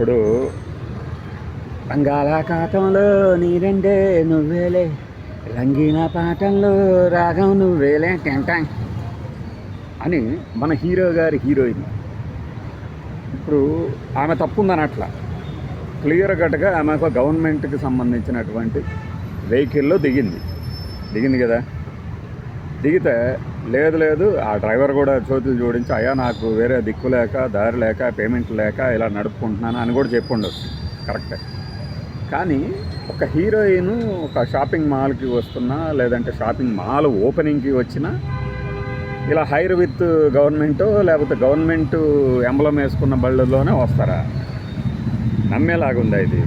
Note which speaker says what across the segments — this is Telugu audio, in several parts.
Speaker 1: ఇప్పుడు బంగాళాఖాతంలో నీరండే నువ్వేలే రంగిన పాఠంలో రాగం నువ్వేలే టెంటాంగ్ అని మన హీరో గారి హీరోయిన్. ఇప్పుడు ఆమె తప్పుందని అట్లా క్లియర్ కట్గా ఆమె ఒక గవర్నమెంట్కి సంబంధించినటువంటి వెహికల్లో దిగింది. దిగింది కదా? దిగితే లేదు లేదు ఆ డ్రైవర్ కూడా చోతులు జోడించి అయ్యా నాకు వేరే దిక్కు లేక దారి లేక పేమెంట్ లేక ఇలా నడుపుకుంటున్నాను అని కూడా చెప్పుండొచ్చు కరెక్టే. కానీ ఒక హీరోయిన్ ఒక షాపింగ్ మాల్కి వస్తున్నా లేదంటే షాపింగ్ మాల్ ఓపెనింగ్కి వచ్చినా ఇలా హైర్ విత్ గవర్నమెంట్ లేకపోతే గవర్నమెంట్ ఎంబలం వేసుకున్న బళ్ళలోనే వస్తారా? నమ్మేలాగుందా ఇది?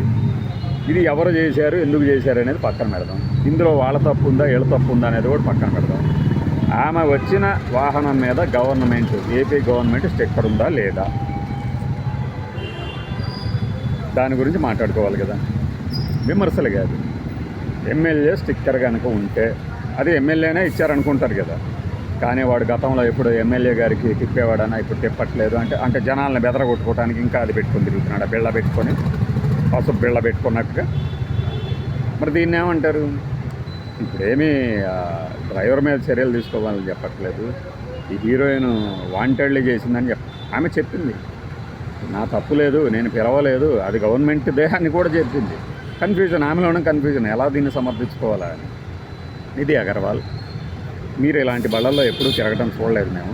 Speaker 1: ఇది ఎవరు చేశారు ఎందుకు చేశారు అనేది పక్కన పెడదాం. ఇందులో వాళ్ళ తప్పు ఉందా వీళ్ళ తప్పు ఉందా అనేది కూడా పక్కన పెడదాం. ఆమె వచ్చిన వాహనం మీద గవర్నమెంట్ ఏపీ గవర్నమెంట్ స్టిక్కర్ ఉందా లేదా? దాని గురించి మాట్లాడుకోవాలి కదా. విమర్శలు కాదు. ఎమ్మెల్యే స్టిక్కర్ కనుక ఉంటే అది ఎమ్మెల్యేనే ఇచ్చారనుకుంటారు కదా. కానీ వాడు గతంలో ఎప్పుడు ఎమ్మెల్యే గారికి తిప్పేవాడనా ఇప్పుడు తిప్పట్లేదు అంటే అంటే జనాలను బెదరగొట్టుకోవడానికి ఇంకా అది పెట్టుకొని తిరుగుతున్నాడు ఆ బిళ్ళ పెట్టుకొని పసుపు బిళ్ళ పెట్టుకున్నట్టుగా. మరి దీన్ని ఏమంటారు ఇప్పుడేమీ డ్రైవర్ మీద చర్యలు తీసుకోవాలని చెప్పట్లేదు. ఈ హీరోయిన్ వాంటెడ్లీ చేసిందని చెప్ప ఆమె చెప్పింది. నా తప్పు లేదు నేను పిలవలేదు అది గవర్నమెంట్ దేహాన్ని కూడా చెప్పింది. కన్ఫ్యూజన్ ఆమెలోనే కన్ఫ్యూజన్ ఎలా దీన్ని సమర్థించుకోవాలా అని. నిధి అగర్వాల్ మీరు ఇలాంటి బళ్ళల్లో ఎప్పుడూ తిరగడం చూడలేదు మేము.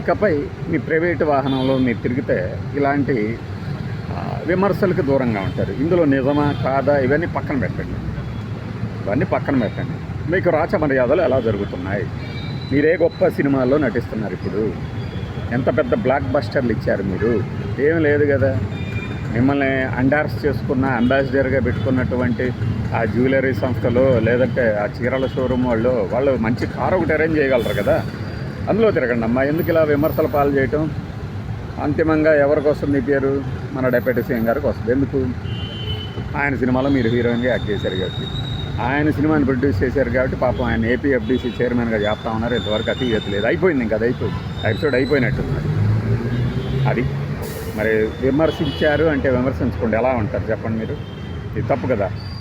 Speaker 1: ఇకపై మీ ప్రైవేట్ వాహనంలో మీరు తిరిగితే ఇలాంటి విమర్శలకు దూరంగా ఉంటారు. ఇందులో నిజమా కాదా ఇవన్నీ పక్కన పెట్టండి. ఇవన్నీ పక్కన పెట్టండి. మీకు రాచ మర్యాదలు ఎలా జరుగుతున్నాయి? మీరే గొప్ప సినిమాల్లో నటిస్తున్నారు ఇప్పుడు. ఎంత పెద్ద బ్లాక్ బస్టర్లు ఇచ్చారు మీరు? ఏం లేదు కదా. మిమ్మల్ని అండార్స్ చేసుకున్న అంబాసిడర్గా పెట్టుకున్నటువంటి ఆ జ్యువెలరీ సంస్థలు లేదంటే ఆ చీరల షోరూమ్ వాళ్ళు వాళ్ళు మంచి కారు ఒకటి అరేంజ్ చేయగలరు కదా. అందులో తిరగండి అమ్మా. ఎందుకు ఇలా విమర్శల పాలు చేయటం? అంతిమంగా ఎవరికి వస్తుంది పేరు? మన డెప్యూటీ సీఎం గారికి వస్తుంది ఎందుకు? ఆయన సినిమాలో మీరు హీరోయిన్గా యాక్ట్ చేశారు కాబట్టి. ఆయన సినిమాని ప్రొడ్యూస్ చేశారు కాబట్టి పాపం ఆయన ఏపీఎఫ్డీసీ చైర్మన్గా చేస్తా ఉన్నారు. ఇంతవరకు అతి లేదు. అయిపోయింది ఇంకా అది అయిపోయింది ఎపిసోడ్ అయిపోయినట్టున్నది అది. మరి విమర్శించారు అంటే విమర్శించుకోండి ఎలా ఉంటారు? చెప్పండి మీరు. ఇది తప్పు కదా.